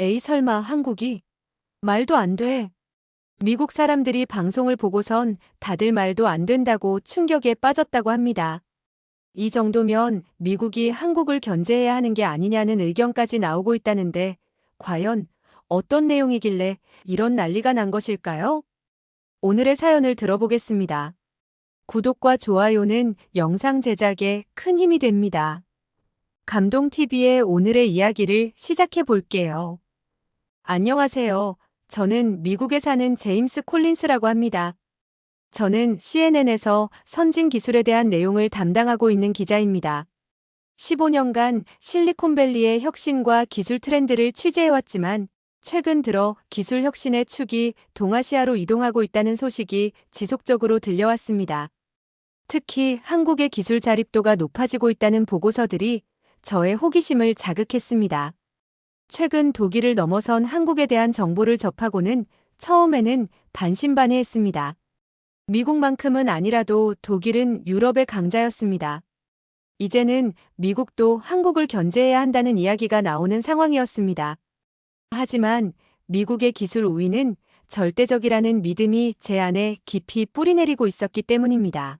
에이 설마 한국이? 말도 안 돼. 미국 사람들이 방송을 보고선 다들 말도 안 된다고 충격에 빠졌다고 합니다. 이 정도면 미국이 한국을 견제해야 하는 게 아니냐는 의견까지 나오고 있다는데 과연 어떤 내용이길래 이런 난리가 난 것일까요? 오늘의 사연을 들어보겠습니다. 구독과 좋아요는 영상 제작에 큰 힘이 됩니다. 감동TV의 오늘의 이야기를 시작해 볼게요. 안녕하세요. 저는 미국에 사는 제임스 콜린스라고 합니다. 저는 CNN에서 선진 기술에 대한 내용을 담당하고 있는 기자입니다. 15년간 실리콘밸리의 혁신과 기술 트렌드를 취재해왔지만 최근 들어 기술 혁신의 축이 동아시아로 이동하고 있다는 소식이 지속적으로 들려왔습니다. 특히 한국의 기술 자립도가 높아지고 있다는 보고서들이 저의 호기심을 자극했습니다. 최근 독일을 넘어선 한국에 대한 정보를 접하고는 처음에는 반신반의했습니다. 미국만큼은 아니라도 독일은 유럽의 강자였습니다. 이제는 미국도 한국을 견제해야 한다는 이야기가 나오는 상황이었습니다. 하지만 미국의 기술 우위는 절대적이라는 믿음이 제 안에 깊이 뿌리내리고 있었기 때문입니다.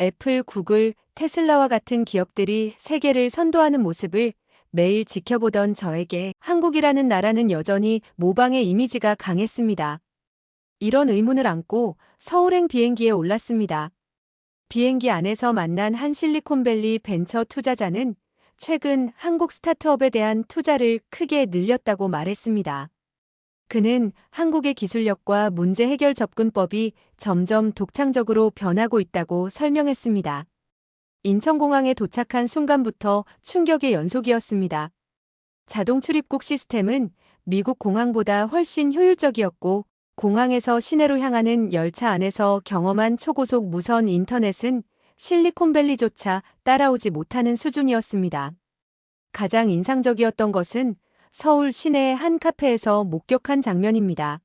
애플, 구글, 테슬라와 같은 기업들이 세계를 선도하는 모습을 매일 지켜보던 저에게 한국이라는 나라는 여전히 모방의 이미지가 강했습니다. 이런 의문을 안고 서울행 비행기에 올랐습니다. 비행기 안에서 만난 한 실리콘밸리 벤처 투자자는 최근 한국 스타트업에 대한 투자를 크게 늘렸다고 말했습니다. 그는 한국의 기술력과 문제 해결 접근법이 점점 독창적으로 변하고 있다고 설명했습니다. 인천공항에 도착한 순간부터 충격의 연속이었습니다. 자동 출입국 시스템은 미국 공항보다 훨씬 효율적이었고 공항에서 시내로 향하는 열차 안에서 경험한 초고속 무선 인터넷은 실리콘밸리조차 따라오지 못하는 수준이었습니다. 가장 인상적이었던 것은 서울 시내의 한 카페에서 목격한 장면입니다.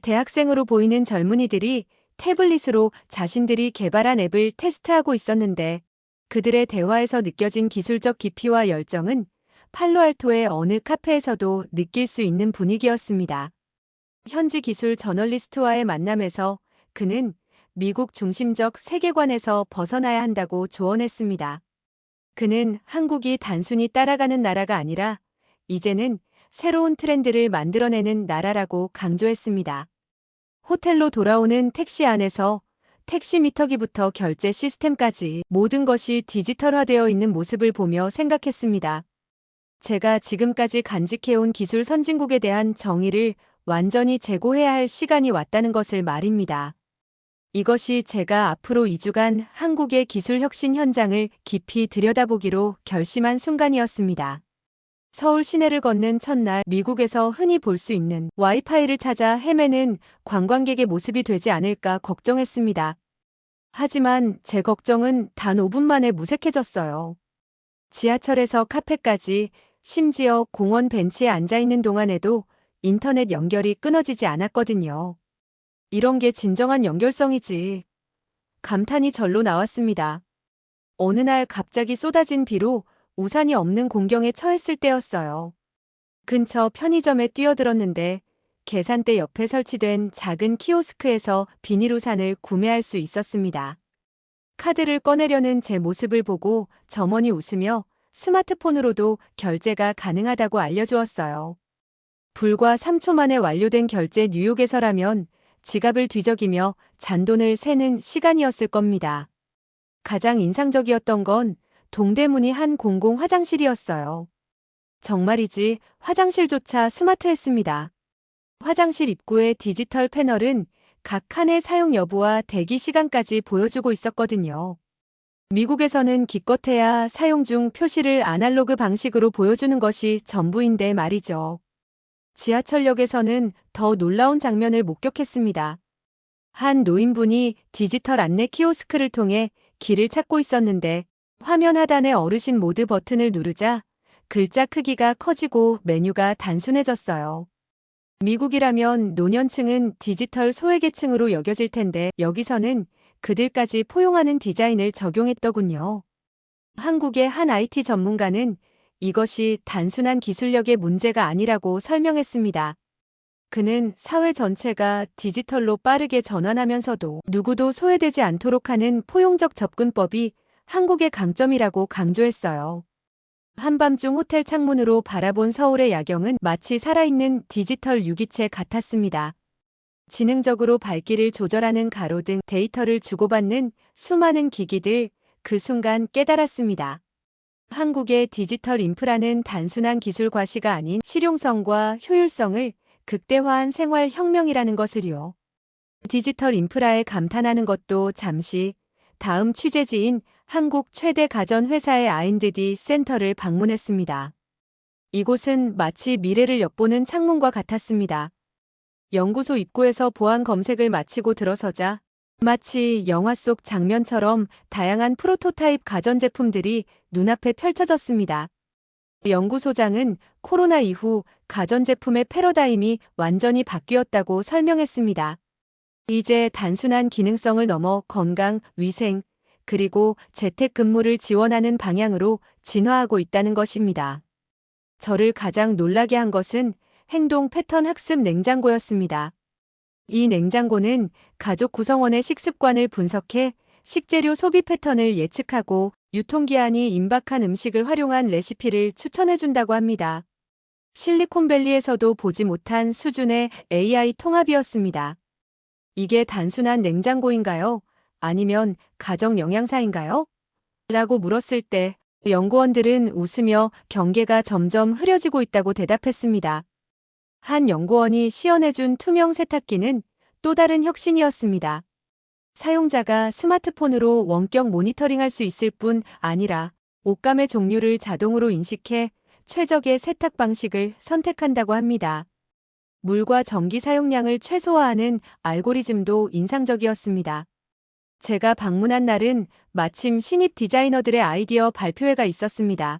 대학생으로 보이는 젊은이들이 태블릿으로 자신들이 개발한 앱을 테스트하고 있었는데 그들의 대화에서 느껴진 기술적 깊이와 열정은 팔로알토의 어느 카페에서도 느낄 수 있는 분위기였습니다. 현지 기술 저널리스트와의 만남에서 그는 미국 중심적 세계관에서 벗어나야 한다고 조언했습니다. 그는 한국이 단순히 따라가는 나라가 아니라 이제는 새로운 트렌드를 만들어내는 나라라고 강조했습니다. 호텔로 돌아오는 택시 안에서 택시 미터기부터 결제 시스템까지 모든 것이 디지털화되어 있는 모습을 보며 생각했습니다. 제가 지금까지 간직해온 기술 선진국에 대한 정의를 완전히 제고해야 할 시간이 왔다는 것을 말입니다. 이것이 제가 앞으로 2주간 한국의 기술 혁신 현장을 깊이 들여다보기로 결심한 순간이었습니다. 서울 시내를 걷는 첫날 미국에서 흔히 볼 수 있는 와이파이를 찾아 헤매는 관광객의 모습이 되지 않을까 걱정했습니다. 하지만 제 걱정은 단 5분 만에 무색해졌어요. 지하철에서 카페까지 심지어 공원 벤치에 앉아 있는 동안에도 인터넷 연결이 끊어지지 않았거든요. 이런 게 진정한 연결성이지. 감탄이 절로 나왔습니다. 어느 날 갑자기 쏟아진 비로 우산이 없는 공경에 처했을 때였어요. 근처 편의점에 뛰어들었는데 계산대 옆에 설치된 작은 키오스크에서 비닐 우산을 구매할 수 있었습니다. 카드를 꺼내려는 제 모습을 보고 점원이 웃으며 스마트폰으로도 결제가 가능하다고 알려주었어요. 불과 3초 만에 완료된 결제 뉴욕에서라면 지갑을 뒤적이며 잔돈을 세는 시간이었을 겁니다. 가장 인상적이었던 건 동대문이 한 공공 화장실이었어요. 정말이지 화장실조차 스마트했습니다. 화장실 입구의 디지털 패널은 각 칸의 사용 여부와 대기 시간까지 보여주고 있었거든요. 미국에서는 기껏해야 사용 중 표시를 아날로그 방식으로 보여주는 것이 전부인데 말이죠. 지하철역에서는 더 놀라운 장면을 목격했습니다. 한 노인분이 디지털 안내 키오스크를 통해 길을 찾고 있었는데 화면 하단의 어르신 모드 버튼을 누르자 글자 크기가 커지고 메뉴가 단순해졌어요. 미국이라면 노년층은 디지털 소외계층으로 여겨질 텐데 여기서는 그들까지 포용하는 디자인을 적용했더군요. 한국의 한 IT 전문가는 이것이 단순한 기술력의 문제가 아니라고 설명했습니다. 그는 사회 전체가 디지털로 빠르게 전환하면서도 누구도 소외되지 않도록 하는 포용적 접근법이 한국의 강점이라고 강조했어요. 한밤중 호텔 창문으로 바라본 서울의 야경은 마치 살아있는 디지털 유기체 같았습니다. 지능적으로 밝기를 조절하는 가로 등 데이터를 주고받는 수많은 기기들 그 순간 깨달았습니다. 한국의 디지털 인프라는 단순한 기술 과시가 아닌 실용성과 효율성을 극대화한 생활 혁명이라는 것을요. 디지털 인프라에 감탄하는 것도 잠시 다음 취재지인 한국 최대 가전 회사의 아인드디 센터를 방문했습니다. 이곳은 마치 미래를 엿보는 창문과 같았습니다. 연구소 입구에서 보안 검색을 마치고 들어서자 마치 영화 속 장면처럼 다양한 프로토타입 가전제품들이 눈앞에 펼쳐졌습니다. 연구소장은 코로나 이후 가전제품의 패러다임이 완전히 바뀌었다고 설명했습니다. 이제 단순한 기능성을 넘어 건강, 위생, 그리고 재택근무를 지원하는 방향으로 진화하고 있다는 것입니다. 저를 가장 놀라게 한 것은 행동 패턴 학습 냉장고였습니다. 이 냉장고는 가족 구성원의 식습관을 분석해 식재료 소비 패턴을 예측하고 유통기한이 임박한 음식을 활용한 레시피를 추천해준다고 합니다. 실리콘밸리에서도 보지 못한 수준의 AI 통합이었습니다. 이게 단순한 냉장고인가요? 아니면 가정 영양사인가요? 라고 물었을 때 연구원들은 웃으며 경계가 점점 흐려지고 있다고 대답했습니다. 한 연구원이 시연해준 투명 세탁기는 또 다른 혁신이었습니다. 사용자가 스마트폰으로 원격 모니터링할 수 있을 뿐 아니라 옷감의 종류를 자동으로 인식해 최적의 세탁 방식을 선택한다고 합니다. 물과 전기 사용량을 최소화하는 알고리즘도 인상적이었습니다. 제가 방문한 날은 마침 신입 디자이너들의 아이디어 발표회가 있었습니다.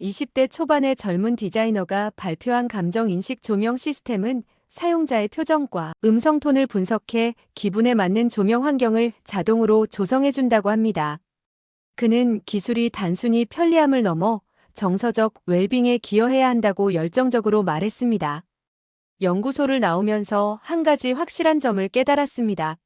20대 초반의 젊은 디자이너가 발표한 감정 인식 조명 시스템은 사용자의 표정과 음성 톤을 분석해 기분에 맞는 조명 환경을 자동으로 조성해준다고 합니다. 그는 기술이 단순히 편리함을 넘어 정서적 웰빙에 기여해야 한다고 열정적으로 말했습니다. 연구소를 나오면서 한 가지 확실한 점을 깨달았습니다.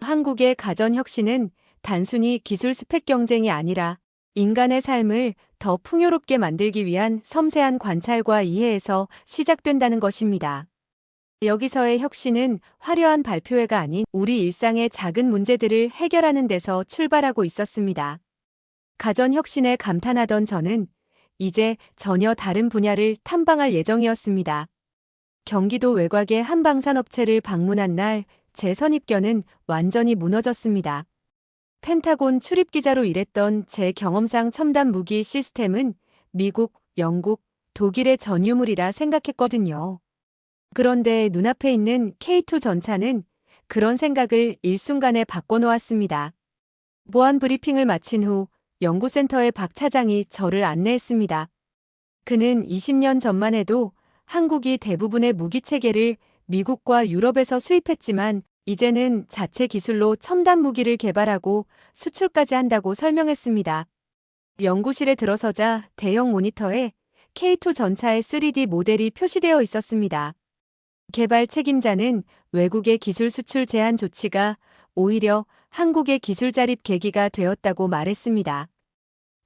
한국의 가전 혁신은 단순히 기술 스펙 경쟁이 아니라 인간의 삶을 더 풍요롭게 만들기 위한 섬세한 관찰과 이해에서 시작된다는 것입니다. 여기서의 혁신은 화려한 발표회가 아닌 우리 일상의 작은 문제들을 해결하는 데서 출발하고 있었습니다. 가전 혁신에 감탄하던 저는 이제 전혀 다른 분야를 탐방할 예정이었습니다. 경기도 외곽의 한 방산업체를 방문한 날 제 선입견은 완전히 무너졌습니다. 펜타곤 출입기자로 일했던 제 경험상 첨단 무기 시스템은 미국, 영국, 독일의 전유물이라 생각했거든요. 그런데 눈앞에 있는 K2 전차는 그런 생각을 일순간에 바꿔놓았습니다. 보안 브리핑을 마친 후 연구센터의 박 차장이 저를 안내했습니다. 그는 20년 전만 해도 한국이 대부분의 무기 체계를 미국과 유럽에서 수입했지만 이제는 자체 기술로 첨단 무기를 개발하고 수출까지 한다고 설명했습니다. 연구실에 들어서자 대형 모니터에 K2 전차의 3D 모델이 표시되어 있었습니다. 개발 책임자는 외국의 기술 수출 제한 조치가 오히려 한국의 기술 자립 계기가 되었다고 말했습니다.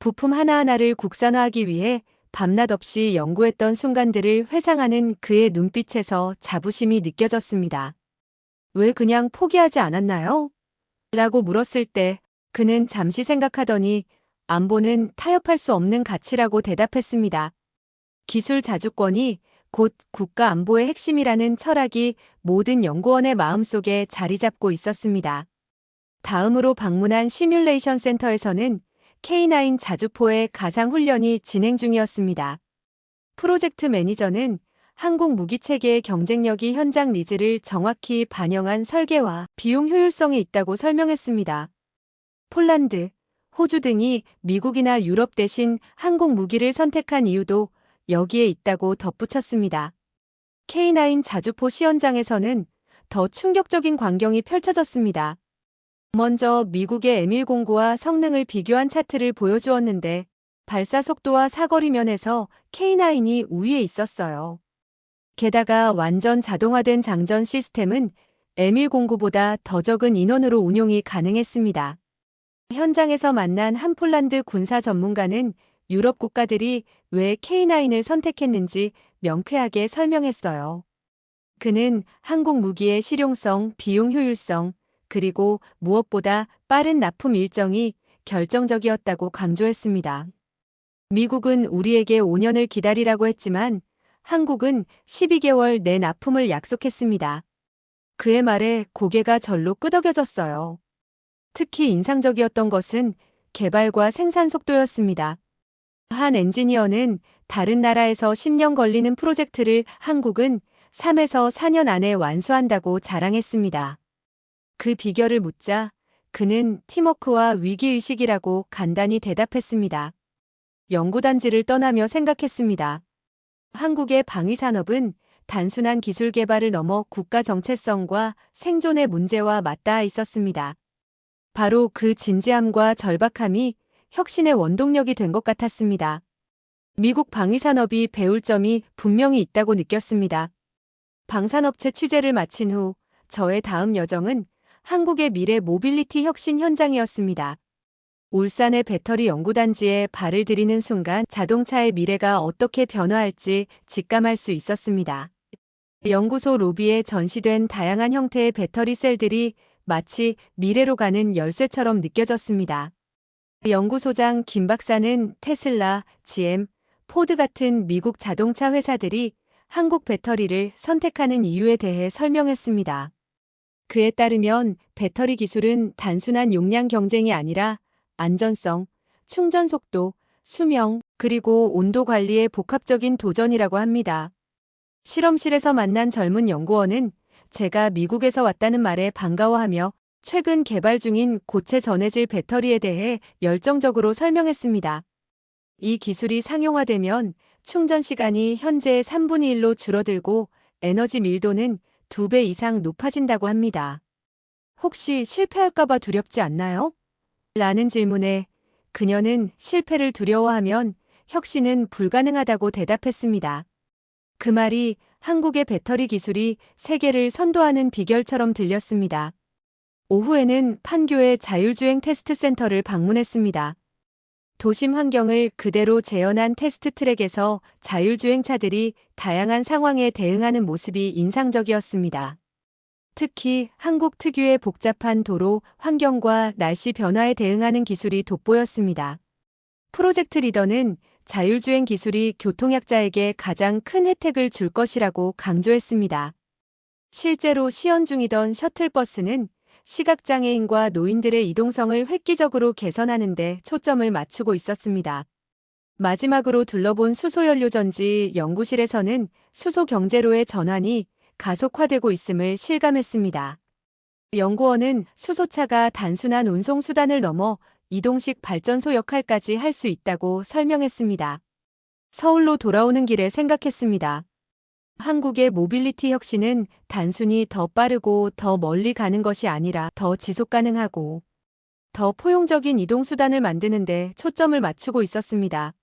부품 하나하나를 국산화하기 위해 밤낮 없이 연구했던 순간들을 회상하는 그의 눈빛에서 자부심이 느껴졌습니다. 왜 그냥 포기하지 않았나요? 라고 물었을 때 그는 잠시 생각하더니 안보는 타협할 수 없는 가치라고 대답했습니다. 기술 자주권이 곧 국가 안보의 핵심이라는 철학이 모든 연구원의 마음속에 자리 잡고 있었습니다. 다음으로 방문한 시뮬레이션 센터에서는 K9 자주포의 가상 훈련이 진행 중이었습니다. 프로젝트 매니저는 한국 무기 체계의 경쟁력이 현장 니즈를 정확히 반영한 설계와 비용 효율성에 있다고 설명했습니다. 폴란드, 호주 등이 미국이나 유럽 대신 한국 무기를 선택한 이유도 여기에 있다고 덧붙였습니다. K9 자주포 시연장에서는 더 충격적인 광경이 펼쳐졌습니다. 먼저 미국의 M109와 성능을 비교한 차트를 보여주었는데 발사 속도와 사거리 면에서 K9이 우위에 있었어요. 게다가 완전 자동화된 장전 시스템은 M109보다 더 적은 인원으로 운용이 가능했습니다. 현장에서 만난 한 폴란드 군사 전문가는 유럽 국가들이 왜 K9을 선택했는지 명쾌하게 설명했어요. 그는 한국 무기의 실용성, 비용 효율성, 그리고 무엇보다 빠른 납품 일정이 결정적이었다고 강조했습니다. 미국은 우리에게 5년을 기다리라고 했지만 한국은 12개월 내 납품을 약속했습니다. 그의 말에 고개가 절로 끄덕여졌어요. 특히 인상적이었던 것은 개발과 생산 속도였습니다. 한 엔지니어는 다른 나라에서 10년 걸리는 프로젝트를 한국은 3에서 4년 안에 완수한다고 자랑했습니다. 그 비결을 묻자 그는 팀워크와 위기의식이라고 간단히 대답했습니다. 연구단지를 떠나며 생각했습니다. 한국의 방위산업은 단순한 기술 개발을 넘어 국가 정체성과 생존의 문제와 맞닿아 있었습니다. 바로 그 진지함과 절박함이 혁신의 원동력이 된 것 같았습니다. 미국 방위산업이 배울 점이 분명히 있다고 느꼈습니다. 방산업체 취재를 마친 후 저의 다음 여정은 한국의 미래 모빌리티 혁신 현장이었습니다. 울산의 배터리 연구단지에 발을 들이는 순간 자동차의 미래가 어떻게 변화할지 직감할 수 있었습니다. 연구소 로비에 전시된 다양한 형태의 배터리 셀들이 마치 미래로 가는 열쇠처럼 느껴졌습니다. 연구소장 김 박사는 테슬라, GM, 포드 같은 미국 자동차 회사들이 한국 배터리를 선택하는 이유에 대해 설명했습니다. 그에 따르면 배터리 기술은 단순한 용량 경쟁이 아니라 안전성, 충전 속도, 수명, 그리고 온도 관리의 복합적인 도전이라고 합니다. 실험실에서 만난 젊은 연구원은 제가 미국에서 왔다는 말에 반가워하며 최근 개발 중인 고체 전해질 배터리에 대해 열정적으로 설명했습니다. 이 기술이 상용화되면 충전 시간이 현재의 3분의 1로 줄어들고 에너지 밀도는 2배 이상 높아진다고 합니다. 혹시 실패할까봐 두렵지 않나요? 라는 질문에 그녀는 실패를 두려워하면 혁신은 불가능하다고 대답했습니다. 그 말이 한국의 배터리 기술이 세계를 선도하는 비결처럼 들렸습니다. 오후에는 판교의 자율주행 테스트 센터를 방문했습니다. 도심 환경을 그대로 재현한 테스트 트랙에서 자율주행차들이 다양한 상황에 대응하는 모습이 인상적이었습니다. 특히 한국 특유의 복잡한 도로 환경과 날씨 변화에 대응하는 기술이 돋보였습니다. 프로젝트 리더는 자율주행 기술이 교통약자에게 가장 큰 혜택을 줄 것이라고 강조했습니다. 실제로 시연 중이던 셔틀버스는 시각장애인과 노인들의 이동성을 획기적으로 개선하는 데 초점을 맞추고 있었습니다. 마지막으로 둘러본 수소연료전지 연구실에서는 수소 경제로의 전환이 가속화되고 있음을 실감했습니다. 연구원은 수소차가 단순한 운송수단을 넘어 이동식 발전소 역할까지 할 수 있다고 설명했습니다. 서울로 돌아오는 길에 생각했습니다. 한국의 모빌리티 혁신은 단순히 더 빠르고 더 멀리 가는 것이 아니라 더 지속 가능하고 더 포용적인 이동수단을 만드는데 초점을 맞추고 있었습니다.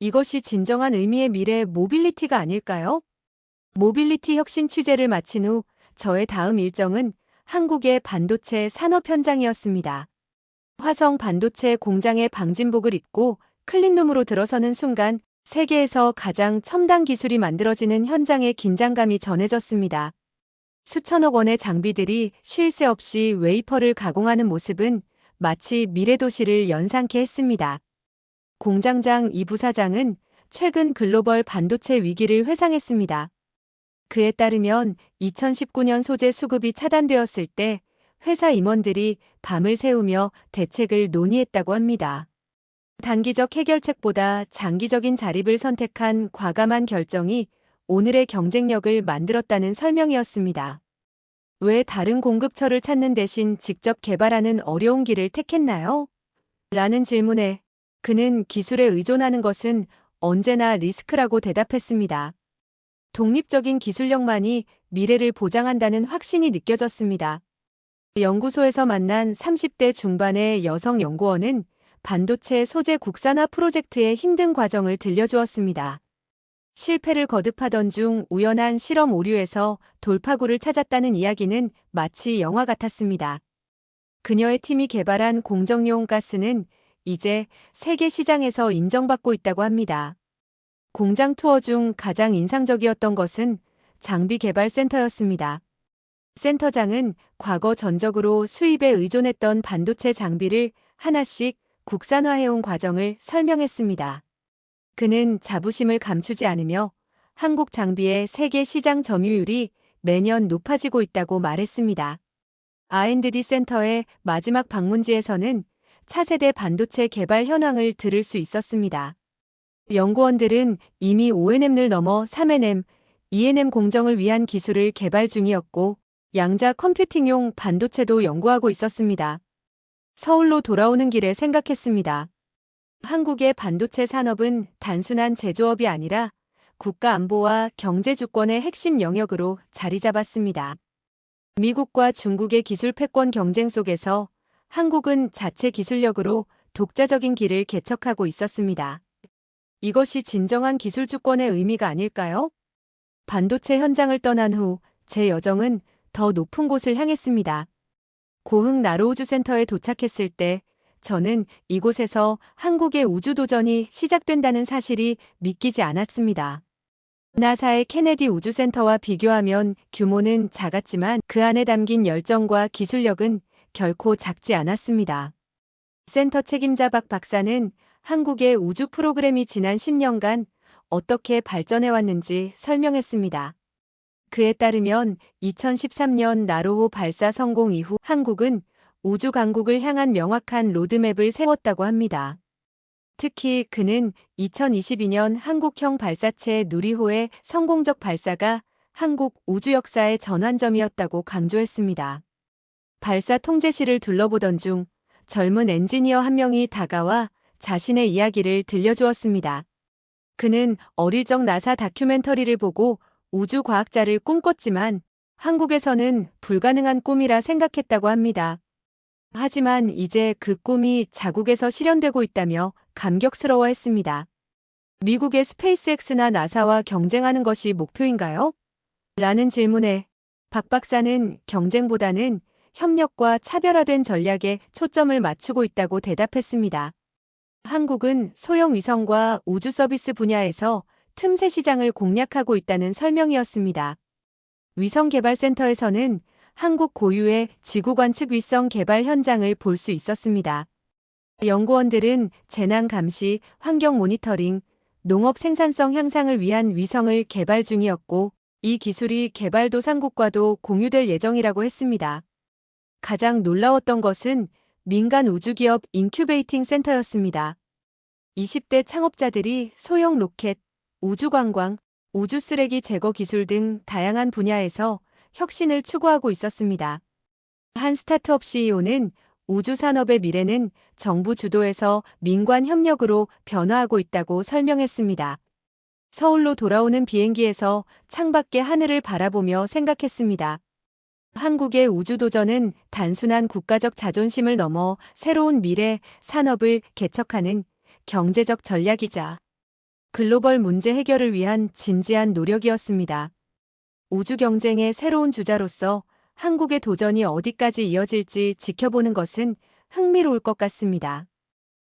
이것이 진정한 의미의 미래 모빌리티가 아닐까요? 모빌리티 혁신 취재를 마친 후 저의 다음 일정은 한국의 반도체 산업 현장이었습니다. 화성 반도체 공장의 방진복을 입고 클린룸으로 들어서는 순간 세계에서 가장 첨단 기술이 만들어지는 현장의 긴장감이 전해졌습니다. 수천억 원의 장비들이 쉴 새 없이 웨이퍼를 가공하는 모습은 마치 미래도시를 연상케 했습니다. 공장장 이 부사장은 최근 글로벌 반도체 위기를 회상했습니다. 그에 따르면 2019년 소재 수급이 차단되었을 때 회사 임원들이 밤을 새우며 대책을 논의했다고 합니다. 단기적 해결책보다 장기적인 자립을 선택한 과감한 결정이 오늘의 경쟁력을 만들었다는 설명이었습니다. 왜 다른 공급처를 찾는 대신 직접 개발하는 어려운 길을 택했나요? 라는 질문에 그는 기술에 의존하는 것은 언제나 리스크라고 대답했습니다. 독립적인 기술력만이 미래를 보장한다는 확신이 느껴졌습니다. 연구소에서 만난 30대 중반의 여성 연구원은 반도체 소재 국산화 프로젝트의 힘든 과정을 들려주었습니다. 실패를 거듭하던 중 우연한 실험 오류에서 돌파구를 찾았다는 이야기는 마치 영화 같았습니다. 그녀의 팀이 개발한 공정용 가스는 이제 세계 시장에서 인정받고 있다고 합니다. 공장 투어 중 가장 인상적이었던 것은 장비 개발 센터였습니다. 센터장은 과거 전적으로 수입에 의존했던 반도체 장비를 하나씩 국산화해온 과정을 설명했습니다. 그는 자부심을 감추지 않으며 한국 장비의 세계 시장 점유율이 매년 높아지고 있다고 말했습니다. R&D 센터의 마지막 방문지에서는 차세대 반도체 개발 현황을 들을 수 있었습니다. 연구원들은 이미 5NM을 넘어 3NM, 2NM 공정을 위한 기술을 개발 중이었고 양자 컴퓨팅용 반도체도 연구하고 있었습니다. 서울로 돌아오는 길에 생각했습니다. 한국의 반도체 산업은 단순한 제조업이 아니라 국가 안보와 경제 주권의 핵심 영역으로 자리 잡았습니다. 미국과 중국의 기술 패권 경쟁 속에서 한국은 자체 기술력으로 독자적인 길을 개척하고 있었습니다. 이것이 진정한 기술 주권의 의미가 아닐까요? 반도체 현장을 떠난 후 제 여정은 더 높은 곳을 향했습니다. 고흥 나로우주 센터에 도착했을 때 저는 이곳에서 한국의 우주 도전이 시작된다는 사실이 믿기지 않았습니다. 나사의 케네디 우주센터와 비교하면 규모는 작았지만 그 안에 담긴 열정과 기술력은 결코 작지 않았습니다. 센터 책임자 박 박사는 한국의 우주 프로그램이 지난 10년간 어떻게 발전해왔는지 설명했습니다. 그에 따르면 2013년 나로호 발사 성공 이후 한국은 우주 강국을 향한 명확한 로드맵을 세웠다고 합니다. 특히 그는 2022년 한국형 발사체 누리호의 성공적 발사가 한국 우주 역사의 전환점이었다고 강조했습니다. 발사 통제실을 둘러보던 중 젊은 엔지니어 한 명이 다가와 자신의 이야기를 들려주었습니다. 그는 어릴 적 나사 다큐멘터리를 보고 우주 과학자를 꿈꿨지만 한국에서는 불가능한 꿈이라 생각했다고 합니다. 하지만 이제 그 꿈이 자국에서 실현되고 있다며 감격스러워 했습니다. 미국의 스페이스X나 나사와 경쟁하는 것이 목표인가요? 라는 질문에 박 박사는 경쟁보다는 협력과 차별화된 전략에 초점을 맞추고 있다고 대답했습니다. 한국은 소형 위성과 우주 서비스 분야에서 틈새 시장을 공략하고 있다는 설명이었습니다. 위성개발센터에서는 한국 고유의 지구 관측 위성 개발 현장을 볼 수 있었습니다. 연구원들은 재난 감시, 환경 모니터링, 농업 생산성 향상을 위한 위성을 개발 중이었고 이 기술이 개발도상국과도 공유될 예정이라고 했습니다. 가장 놀라웠던 것은 민간 우주기업 인큐베이팅 센터였습니다. 20대 창업자들이 소형 로켓, 우주관광, 우주쓰레기 제거 기술 등 다양한 분야에서 혁신을 추구하고 있었습니다. 한 스타트업 CEO는 우주 산업의 미래는 정부 주도에서 민관 협력으로 변화하고 있다고 설명했습니다. 서울로 돌아오는 비행기에서 창밖의 하늘을 바라보며 생각했습니다. 한국의 우주도전은 단순한 국가적 자존심을 넘어 새로운 미래 산업을 개척하는 경제적 전략이자 글로벌 문제 해결을 위한 진지한 노력이었습니다. 우주 경쟁의 새로운 주자로서 한국의 도전이 어디까지 이어질지 지켜보는 것은 흥미로울 것 같습니다.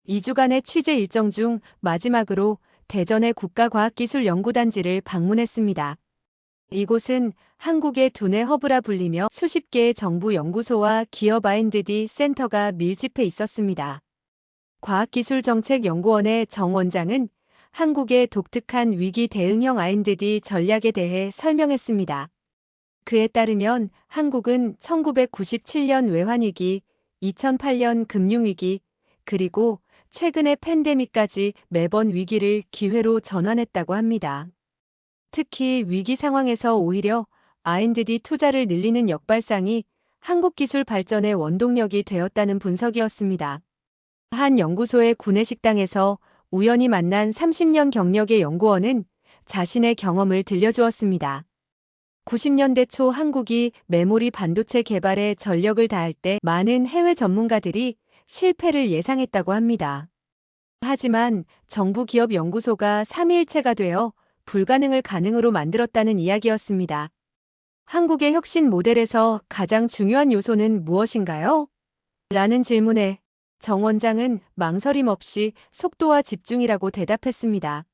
2주간의 취재 일정 중 마지막으로 대전의 국가과학기술연구단지를 방문했습니다. 이곳은 한국의 두뇌 허브라 불리며 수십 개의 정부 연구소와 기업 R&D 센터가 밀집해 있었습니다. 과학기술정책연구원의 정 원장은 한국의 독특한 위기 대응형 R&D 전략에 대해 설명했습니다. 그에 따르면 한국은 1997년 외환위기, 2008년 금융위기, 그리고 최근의 팬데믹까지 매번 위기를 기회로 전환했다고 합니다. 특히 위기 상황에서 오히려 R&D 투자를 늘리는 역발상이 한국 기술 발전의 원동력이 되었다는 분석이었습니다. 한 연구소의 구내식당에서 우연히 만난 30년 경력의 연구원은 자신의 경험을 들려주었습니다. 90년대 초 한국이 메모리 반도체 개발에 전력을 다할 때 많은 해외 전문가들이 실패를 예상했다고 합니다. 하지만 정부 기업 연구소가 삼위일체가 되어 불가능을 가능으로 만들었다는 이야기였습니다. 한국의 혁신 모델에서 가장 중요한 요소는 무엇인가요? 라는 질문에 정 원장은 망설임 없이 속도와 집중이라고 대답했습니다.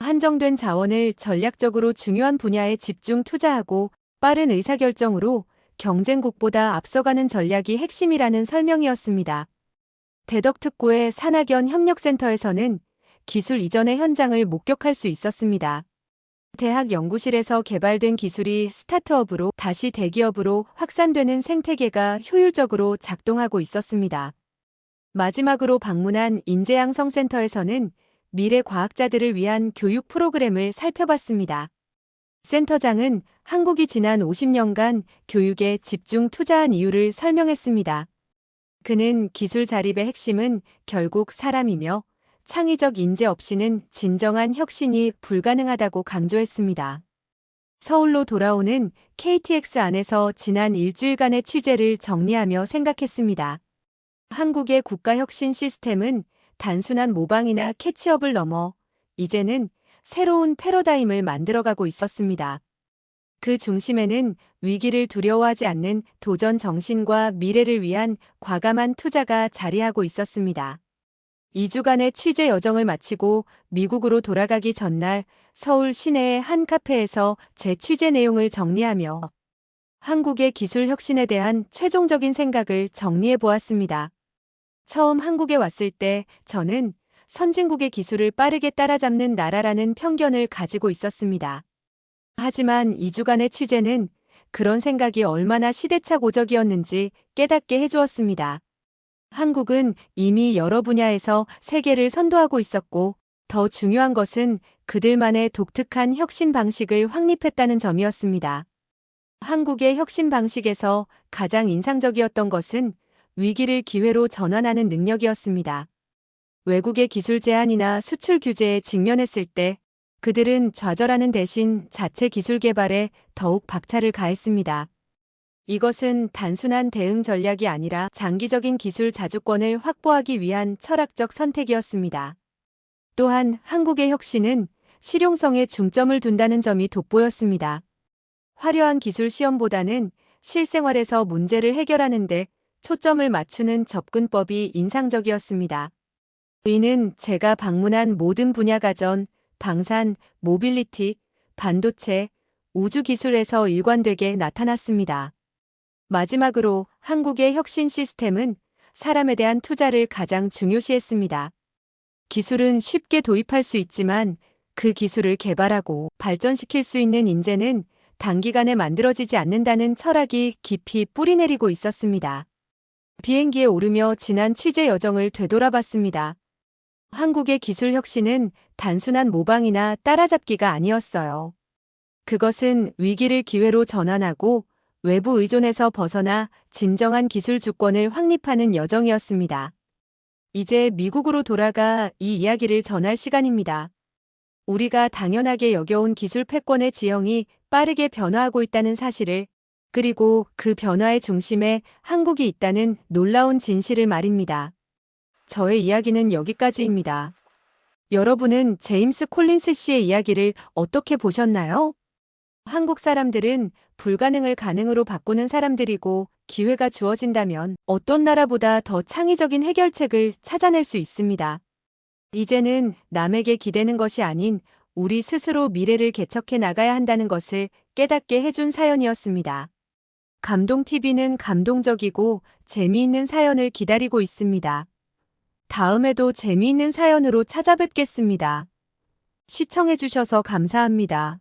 한정된 자원을 전략적으로 중요한 분야에 집중 투자하고 빠른 의사결정으로 경쟁국보다 앞서가는 전략이 핵심이라는 설명이었습니다. 대덕특구의 산학연 협력센터에서는 기술 이전의 현장을 목격할 수 있었습니다. 대학 연구실에서 개발된 기술이 스타트업으로 다시 대기업으로 확산되는 생태계가 효율적으로 작동하고 있었습니다. 마지막으로 방문한 인재양성센터에서는 미래 과학자들을 위한 교육 프로그램을 살펴봤습니다. 센터장은 한국이 지난 50년간 교육에 집중 투자한 이유를 설명했습니다. 그는 기술 자립의 핵심은 결국 사람이며 창의적 인재 없이는 진정한 혁신이 불가능하다고 강조했습니다. 서울로 돌아오는 KTX 안에서 지난 일주일간의 취재를 정리하며 생각했습니다. 한국의 국가혁신 시스템은 단순한 모방이나 캐치업을 넘어 이제는 새로운 패러다임을 만들어가고 있었습니다. 그 중심에는 위기를 두려워하지 않는 도전 정신과 미래를 위한 과감한 투자가 자리하고 있었습니다. 2주간의 취재 여정을 마치고 미국으로 돌아가기 전날 서울 시내의 한 카페에서 제 취재 내용을 정리하며 한국의 기술 혁신에 대한 최종적인 생각을 정리해 보았습니다. 처음 한국에 왔을 때 저는 선진국의 기술을 빠르게 따라잡는 나라라는 편견을 가지고 있었습니다. 하지만 2주간의 취재는 그런 생각이 얼마나 시대착오적이었는지 깨닫게 해주었습니다. 한국은 이미 여러 분야에서 세계를 선도하고 있었고 더 중요한 것은 그들만의 독특한 혁신 방식을 확립했다는 점이었습니다. 한국의 혁신 방식에서 가장 인상적이었던 것은 위기를 기회로 전환하는 능력이었습니다. 외국의 기술 제한이나 수출 규제에 직면했을 때 그들은 좌절하는 대신 자체 기술 개발에 더욱 박차를 가했습니다. 이것은 단순한 대응 전략이 아니라 장기적인 기술 자주권을 확보하기 위한 철학적 선택이었습니다. 또한 한국의 혁신은 실용성에 중점을 둔다는 점이 돋보였습니다. 화려한 기술 시험보다는 실생활에서 문제를 해결하는 데 초점을 맞추는 접근법이 인상적이었습니다. 이는 제가 방문한 모든 분야 가 전, 방산, 모빌리티, 반도체, 우주기술에서 일관되게 나타났습니다. 마지막으로 한국의 혁신 시스템은 사람에 대한 투자를 가장 중요시했습니다. 기술은 쉽게 도입할 수 있지만 그 기술을 개발하고 발전시킬 수 있는 인재는 단기간에 만들어지지 않는다는 철학이 깊이 뿌리내리고 있었습니다. 비행기에 오르며 지난 취재 여정을 되돌아봤습니다. 한국의 기술 혁신은 단순한 모방이나 따라잡기가 아니었어요. 그것은 위기를 기회로 전환하고 외부 의존에서 벗어나 진정한 기술 주권을 확립하는 여정이었습니다. 이제 미국으로 돌아가 이 이야기를 전할 시간입니다. 우리가 당연하게 여겨온 기술 패권의 지형이 빠르게 변화하고 있다는 사실을 그리고 그 변화의 중심에 한국이 있다는 놀라운 진실을 말입니다. 저의 이야기는 여기까지입니다. 여러분은 제임스 콜린스 씨의 이야기를 어떻게 보셨나요? 한국 사람들은 불가능을 가능으로 바꾸는 사람들이고 기회가 주어진다면 어떤 나라보다 더 창의적인 해결책을 찾아낼 수 있습니다. 이제는 남에게 기대는 것이 아닌 우리 스스로 미래를 개척해 나가야 한다는 것을 깨닫게 해준 사연이었습니다. 감동TV는 감동적이고 재미있는 사연을 기다리고 있습니다. 다음에도 재미있는 사연으로 찾아뵙겠습니다. 시청해주셔서 감사합니다.